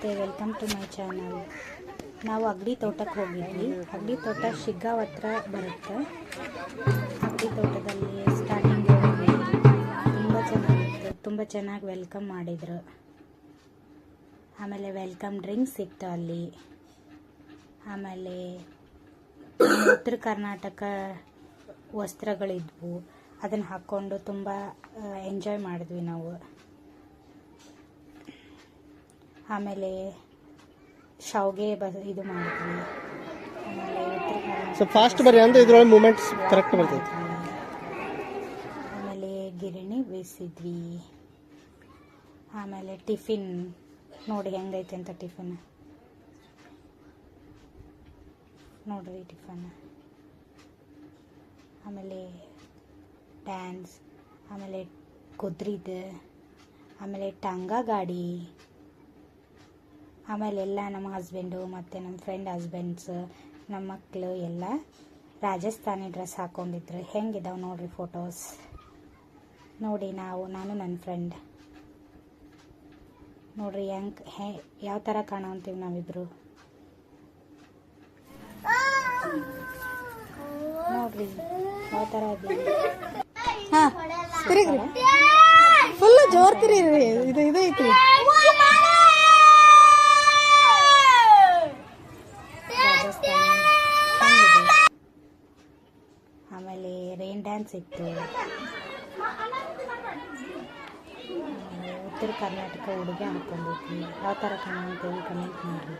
ನಮಸ್ತೆ, welcome to my channel. ನಾವು ಅಗ್ಡಿ ತೋಟಕ್ಕೆ ಹೋಗಿದ್ವಿ. ಅಗಡಿ ತೋಟ ಶಿಗ್ಗಾವ್ ಹತ್ರ ಬರುತ್ತೆ. ಅಗ್ಡಿ ತೋಟದಲ್ಲಿ ಸ್ಟಾರ್ಟಿಂಗ್ ತುಂಬ ಚೆನ್ನಾಗಿತ್ತು. ತುಂಬ ಚೆನ್ನಾಗಿ ವೆಲ್ಕಮ್ ಮಾಡಿದರು. ಆಮೇಲೆ ವೆಲ್ಕಮ್ ಡ್ರಿಂಕ್ಸ್ ಸಿಕ್ತು ಅಲ್ಲಿ. ಆಮೇಲೆ ಉತ್ತರ ಕರ್ನಾಟಕ ವಸ್ತ್ರಗಳಿದ್ವು. ಅದನ್ನು ಹಾಕ್ಕೊಂಡು ತುಂಬ ಎಂಜಾಯ್ ಮಾಡಿದ್ವಿ ನಾವು. ಆಮೇಲೆ ಶಾವ್ಗೆ ಬ ಇದು ಮಾಡಿದ್ವಿ ಆಮೇಲೆ ಉತ್ತರ ಕರ್ನಾಟಕ ಫಾಸ್ಟ್ ಬರ್ರಿ ಅಂದ್ರೆ ಇದ್ರೊಳಗೆ ಮೂಮೆಂಟ್ಸ್ ಕರೆಕ್ಟ್ ಬರ್ತೈತಿ. ಆಮೇಲೆ ಗಿರಣಿ ಬೇಯಿಸಿದ್ವಿ. ಆಮೇಲೆ ಟಿಫಿನ್ ನೋಡಿ ಹೆಂಗೈತೆ ಅಂತ ಟಿಫಿನ್. ನೋಡ್ರಿ ಟಿಫನ್. ಆಮೇಲೆ ಡ್ಯಾನ್ಸ್ ಆಮೇಲೆ ಕುದ್ರಿದ ಆಮೇಲೆ ಟಂಗ ಗಾಡಿ. ಆಮೇಲೆ ಎಲ್ಲ ನಮ್ಮ ಹಸ್ಬೆಂಡು ಮತ್ತು ನಮ್ಮ ಫ್ರೆಂಡ್ ಹಸ್ಬೆಂಡ್ಸ್ ನಮ್ಮ ಮಕ್ಕಳು ಎಲ್ಲ ರಾಜಸ್ಥಾನಿ ಡ್ರೆಸ್ ಹಾಕ್ಕೊಂಡಿದ್ರು ಹೆಂಗಿದಾವೆ ನೋಡ್ರಿ ಫೋಟೋಸ್ ನೋಡಿ ನಾವು ನಾನು ನನ್ನ ಫ್ರೆಂಡ್ ನೋಡ್ರಿ ಹೆಂಗೆ ಹೇ ಯಾವ ಥರ ಕಾಣೋಂತೀವಿ ನಾವಿಬ್ರು? ನೋಡ್ರಿ ಯಾವ ಥರ ಇದ್ದೀವಿ ಹಾ ಫುಲ್ ಜೋರ್ ತಿರೀರಿ ಇದು ಇದು ಐತ್ರಿ ರಾಜಸ್ಥಾನಿ ಹೆಂಗಿದೆ ಆಮೇಲೆ ರೈನ್ ಡ್ಯಾನ್ಸ್ ಇತ್ತು. ಉತ್ತರ ಕರ್ನಾಟಕ ಉಡುಗೆ ಹಾಕೊಂಡಿದ್ವಿ ಯಾವ ಥರ ಕಾಣುತ್ತೇವೆ ಕಮೆಂಟ್ ಮಾಡಿರಿ.